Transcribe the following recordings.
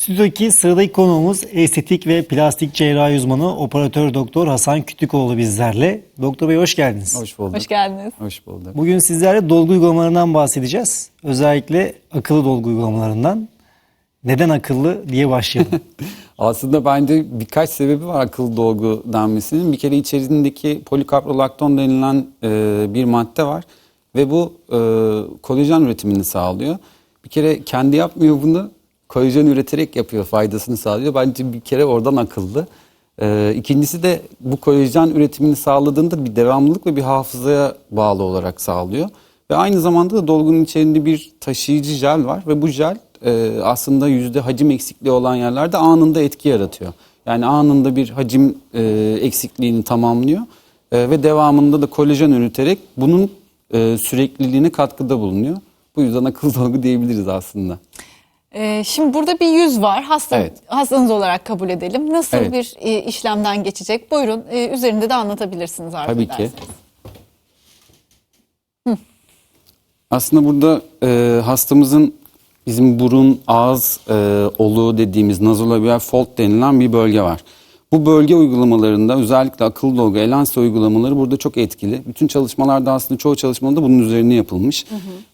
Stüdyodaki sıradaki konuğumuz estetik ve plastik cerrahi uzmanı operatör doktor Hasan Kütükoğlu bizlerle. Doktor Bey hoş geldiniz. Hoş bulduk. Hoş geldiniz. Hoş bulduk. Bugün sizlerle dolgu uygulamalarından bahsedeceğiz. Özellikle akıllı dolgu uygulamalarından. Neden akıllı diye başlayalım. Aslında bence birkaç sebebi var akıllı dolgu denmesinin. Bir kere içerisindeki polikaprolakton denilen e, bir madde var ve bu e, kolajen üretimini sağlıyor. Bir kere kendi yapmıyor bunu, kolajen üreterek yapıyor, faydasını sağlıyor. Bence bir kere oradan akıllı. E, ikincisi de bu kolajen üretimini sağladığında bir devamlılık ve bir hafızaya bağlı olarak sağlıyor. Ve aynı zamanda da dolgunun içerisinde bir taşıyıcı jel var ve bu jel e, aslında yüzde hacim eksikliği olan yerlerde anında etki yaratıyor. Yani anında bir hacim e, eksikliğini tamamlıyor E, ve devamında da kolajen üreterek bunun e, sürekliliğine katkıda bulunuyor. Bu yüzden akıllı dolgu diyebiliriz aslında. Ee, şimdi burada bir yüz var. Hasta, Evet. Hastanız olarak kabul edelim. Nasıl Evet. bir e, işlemden geçecek? Buyurun e, üzerinde de anlatabilirsiniz arzu Tabii ki. ederseniz. Aslında burada e, hastamızın bizim burun, ağız e, oluğu dediğimiz nazolabial fold denilen bir bölge var. Bu bölge uygulamalarında özellikle akıllı dolgu, elanse uygulamaları burada çok etkili. Bütün çalışmalarda aslında çoğu çalışmada bunun üzerine yapılmış.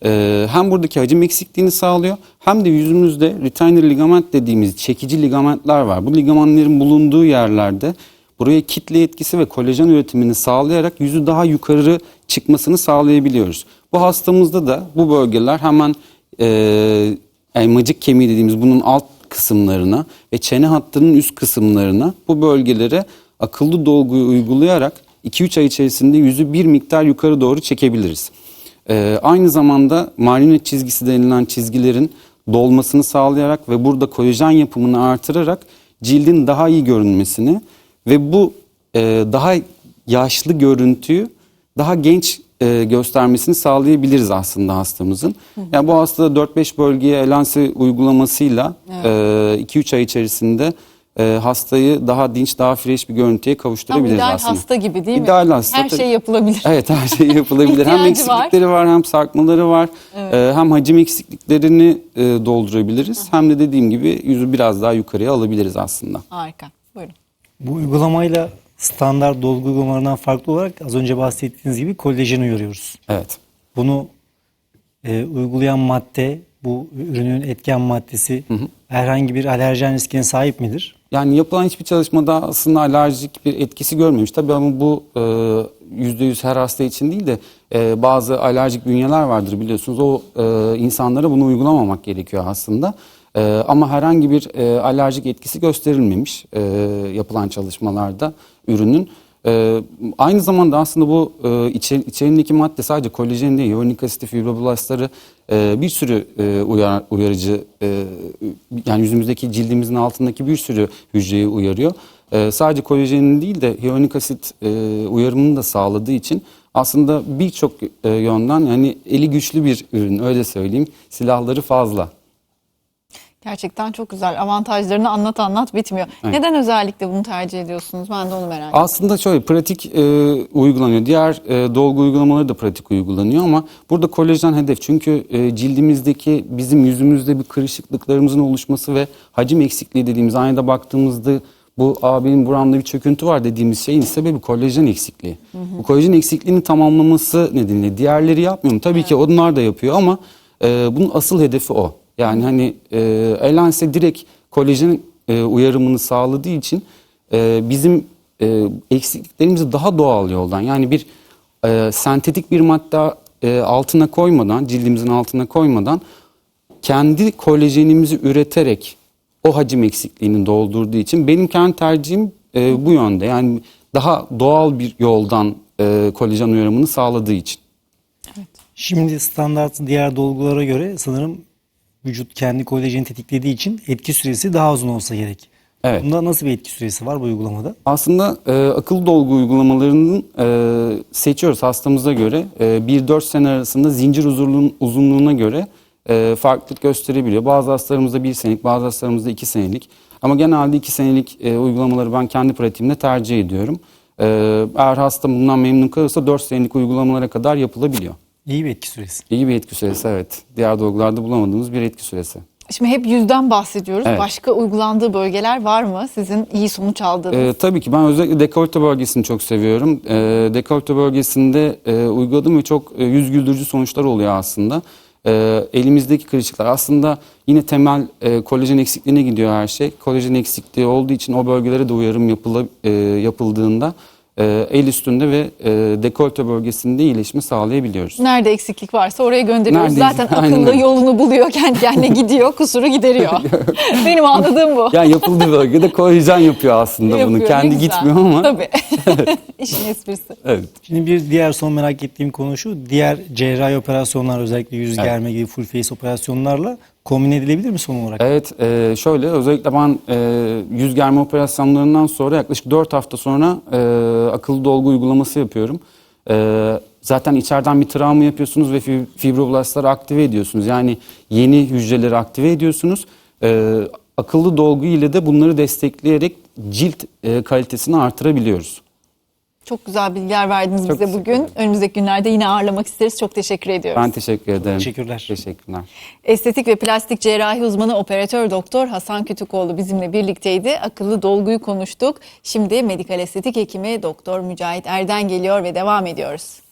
E, hem buradaki hacim eksikliğini sağlıyor hem de yüzümüzde retainer ligament dediğimiz çekici ligamentler var. Bu ligamentlerin bulunduğu yerlerde buraya kitle etkisi ve kolajen üretimini sağlayarak yüzü daha yukarı çıkmasını sağlayabiliyoruz. Bu hastamızda da bu bölgeler hemen e, elmacık kemiği dediğimiz bunun alt kısımlarına ve çene hattının üst kısımlarına bu bölgelere akıllı dolguyu uygulayarak 2-3 ay içerisinde yüzü bir miktar yukarı doğru çekebiliriz. Ee, aynı zamanda marionet çizgisi denilen çizgilerin dolmasını sağlayarak ve burada kolajen yapımını artırarak cildin daha iyi görünmesini ve bu e, daha yaşlı görüntüyü daha genç e, göstermesini sağlayabiliriz aslında hastamızın. Yani bu hastada 4-5 bölgeye elanse uygulamasıyla 2-3 ay içerisinde e, hastayı daha dinç, daha fresh bir görüntüye Tam kavuşturabiliriz ideal aslında. hasta gibi değil mi? İdeal hasta, Her şey yapılabilir. Evet her şey yapılabilir. hem İhtiyacı var. eksiklikleri var. hem sarkmaları var. Ee, hem hacim eksikliklerini e, doldurabiliriz. Hem de dediğim gibi yüzü biraz daha yukarıya alabiliriz aslında. Harika. Buyurun. Bu uygulamayla standart dolgu uygulamalarından farklı olarak az önce bahsettiğiniz gibi kolajen uyarıyoruz. Evet. Bunu e, uygulayan madde, bu ürünün etken maddesi herhangi bir alerjen riskine sahip midir? Yani yapılan hiçbir çalışmada aslında alerjik bir etkisi görmemiş. Tabii ama bu e, %100 her hasta için değil de e, bazı alerjik bünyeler vardır biliyorsunuz. O e, insanlara bunu uygulamamak gerekiyor aslında. E, ama herhangi bir e, alerjik etkisi gösterilmemiş e, yapılan çalışmalarda ürünün. E, aynı zamanda aslında bu e, içer, içeriğindeki madde sadece kolajen değil, hyaluronik asiti, fibroblastları e, bir sürü e, uyar, uyarıcı e, yani yüzümüzdeki cildimizin altındaki bir sürü hücreyi uyarıyor. E, sadece kolajenin değil de hyaluronik asit e, uyarımını da sağladığı için aslında birçok e, yönden yani eli güçlü bir ürün öyle söyleyeyim. Silahları fazla. Gerçekten çok güzel. Avantajlarını anlat anlat bitmiyor. Evet. Neden özellikle bunu tercih ediyorsunuz? Ben de onu merak ediyorum. Aslında şöyle pratik e, uygulanıyor. Diğer e, dolgu uygulamaları da pratik uygulanıyor ama burada kolajen hedef. Çünkü e, cildimizdeki bizim yüzümüzde bir kırışıklıklarımızın oluşması ve hacim eksikliği dediğimiz aynada baktığımızda bu abinin buramda bir çöküntü var dediğimiz şeyin sebebi kolajen eksikliği. Bu kolajen eksikliğini tamamlaması nedeniyle diğerleri yapmıyor mu? Tabii ki onlar da yapıyor ama e, bunun asıl hedefi o. Yani hani e, Elanse direkt kolajen e, uyarımını sağladığı için e, bizim e, eksikliklerimizi daha doğal yoldan. Yani bir e, sentetik bir madde e, altına koymadan cildimizin altına koymadan kendi kolajenimizi üreterek o hacim eksikliğini doldurduğu için benim kendi tercihim e, bu yönde. Yani daha doğal bir yoldan e, kolajen uyarımını sağladığı için. Şimdi standart diğer dolgulara göre sanırım vücut kendi kolajeni tetiklediği için etki süresi daha uzun olsa gerek. Evet. Bunda nasıl bir etki süresi var bu uygulamada? Aslında e, akıllı dolgu uygulamalarının e, seçiyoruz hastamıza göre. E, 1-4 sene arasında zincir uzunluğun, uzunluğuna göre e, farklılık gösterebiliyor. Bazı hastalarımızda 1 senelik, bazı hastalarımızda 2 senelik. Ama genelde 2 senelik e, uygulamaları ben kendi pratiğimde tercih ediyorum. E, eğer hasta bundan memnun kalırsa 4 senelik uygulamalara kadar yapılabiliyor. İyi bir etki süresi. İyi bir etki süresi evet. Diğer dolgularda bulamadığımız bir etki süresi. Şimdi hep yüzden bahsediyoruz. Evet. Başka uygulandığı bölgeler var mı? Sizin iyi sonuç aldığınız. Ee, tabii ki ben özellikle dekolte bölgesini çok seviyorum. Ee, dekolte bölgesinde e, uyguladım ve çok e, yüz güldürücü sonuçlar oluyor aslında. Ee, elimizdeki kırışıklar aslında yine temel e, kolajen eksikliğine gidiyor her şey. Kolajen eksikliği olduğu için o bölgelere de uyarım yapıla, e, yapıldığında e, el üstünde ve e, dekolte bölgesinde iyileşme sağlayabiliyoruz. Nerede eksiklik varsa oraya gönderiyoruz. Neredeyiz? Zaten Aynen akıllı öyle. yolunu buluyor. Kendi kendine gidiyor. Kusuru gideriyor. Benim anladığım bu. Yani yapıldığı bölgede kolajen yapıyor aslında bunu. Yapıyor, ne Kendi güzel. gitmiyor ama. Tabii. İşin esprisi. Evet. Şimdi bir diğer son merak ettiğim konu şu. Diğer cerrahi operasyonlar özellikle yüz germe gibi full face operasyonlarla kombine edilebilir mi son olarak? Evet, e, şöyle özellikle ben e, yüz germe operasyonlarından sonra yaklaşık 4 hafta sonra e, akıllı dolgu uygulaması yapıyorum. E, zaten içeriden bir travma yapıyorsunuz ve fi- fibroblastları aktive ediyorsunuz. Yani yeni hücreleri aktive ediyorsunuz. E, akıllı dolgu ile de bunları destekleyerek cilt e, kalitesini artırabiliyoruz. Çok güzel bilgiler verdiniz Çok bize bugün. Önümüzdeki günlerde yine ağırlamak isteriz. Çok teşekkür ediyoruz. Ben teşekkür ederim. Teşekkürler. Teşekkürler. Estetik ve plastik cerrahi uzmanı operatör doktor Hasan Kütükoğlu bizimle birlikteydi. Akıllı dolguyu konuştuk. Şimdi medikal estetik hekimi doktor Mücahit Erden geliyor ve devam ediyoruz.